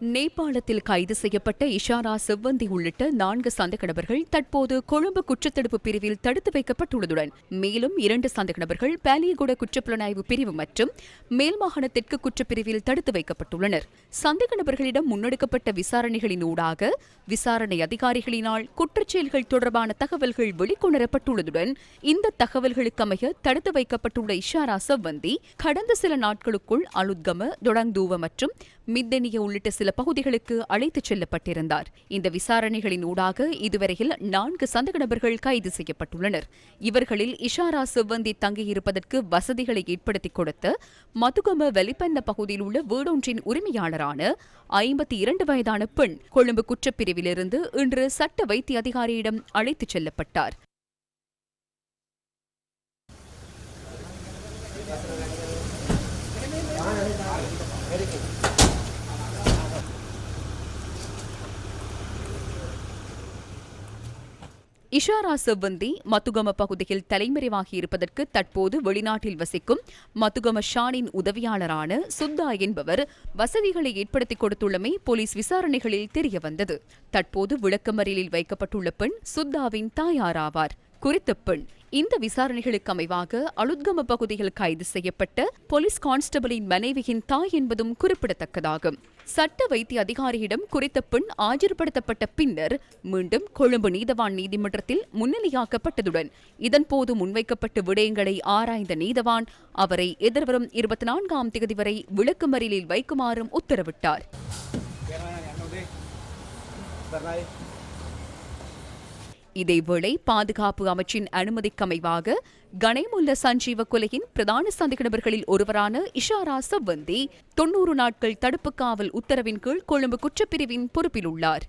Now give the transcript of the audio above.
நேபாளத்தில் கைது செய்யப்பட்ட இஷாரா செவ்வந்தி உள்ளிட்ட நான்கு சந்தேகநபர்கள் தற்போது கொழும்பு குற்றத்தடுப்பு பிரிவில் தடுத்து வைக்கப்பட்டுள்ளதுடன் மேலும் இரண்டு சந்தேகநபர்கள் பாலியகுட குற்றப்புலனாய்வு பிரிவு மற்றும் மேல் தெற்கு குற்றப்பிரிவில் தடுத்து வைக்கப்பட்டுள்ளனர். சந்தேக நபர்களிடம் முன்னெடுக்கப்பட்ட விசாரணைகளின் ஊடாக விசாரணை அதிகாரிகளினால் குற்றச்செயல்கள் தொடர்பான தகவல்கள் வெளிக்கொணரப்பட்டுள்ளதுடன் இந்த தகவல்களுக்கமைய தடுத்து வைக்கப்பட்டுள்ள இஷாரா செவ்வந்தி கடந்த சில நாட்களுக்குள் அலுத்கம தொடங்தூவ மற்றும் மித்தனிய உள்ளிட்ட சில பகுதிகளுக்கு அழைத்துச் செல்லப்பட்டிருந்தார். இந்த விசாரணைகளின் ஊடாக இதுவரையில் நான்கு சந்தக நபர்கள் கைது செய்யப்பட்டுள்ளனர். இவர்களில் இஷாரா செவ்வந்தி தங்கியிருப்பதற்கு வசதிகளை ஏற்படுத்திக் கொடுத்த மதுகம வெளிப்பந்த பகுதியில் உள்ள வீடொன்றின் உரிமையாளரான ஐம்பத்தி இரண்டு வயதான பெண் கொழும்பு குற்றப்பிரிவிலிருந்து இன்று சட்ட வைத்திய அதிகாரியிடம் அழைத்துச் செல்லப்பட்டார். இஷாரா செவ்வந்தி மத்துகம பகுதியில் தலைமறைவாகி இருப்பதற்கு தற்போது வெளிநாட்டில் வசிக்கும் மத்துகம ஷானின் உதவியாளரான சுத்தா என்பவர் வசதிகளை ஏற்படுத்திக் கொடுத்துள்ளமை போலீஸ் விசாரணைகளில் தெரியவந்தது. தற்போது விளக்கமறியலில் வைக்கப்பட்டுள்ள பெண் சுத்தாவின் தாயாராவார். குறித்த பெண் இந்த விசாரணைகளுக்கு அமைவாக அலுத்கம பகுதியில் கைது செய்யப்பட்ட போலீஸ் கான்ஸ்டபிளின் மனைவியின் தாய் என்பதும் குறிப்பிடத்தக்கதாகும். சட்ட வைத்திய அதிகாரியிடம் குறித்த பெண் ஆஜர்படுத்தப்பட்ட பின்னர் மீண்டும் கொழும்பு நீதவான் நீதிமன்றத்தில் முன்னிலையாக்கப்பட்டதுடன் இதன்போது முன்வைக்கப்பட்ட விடயங்களை ஆராய்ந்த நீதவான் அவரை எதிர்வரும் இருபத்தி நான்காம் தேதி வரை விளக்குமறியலில் வைக்குமாறும் உத்தரவிட்டார். இதேவேளை பாதுகாப்பு அமைச்சின் அனுமதிக்கமைவாக கணேமுல்ல சஞ்சீவ கொலையின் பிரதான சந்தேக நபர்களில் ஒருவரான இஷாரா சவ்வந்தி தொன்னூறு நாட்கள் தடுப்பு காவல் உத்தரவின் கீழ் கொழும்பு குற்றப்பிரிவின் பொறுப்பில் உள்ளார்.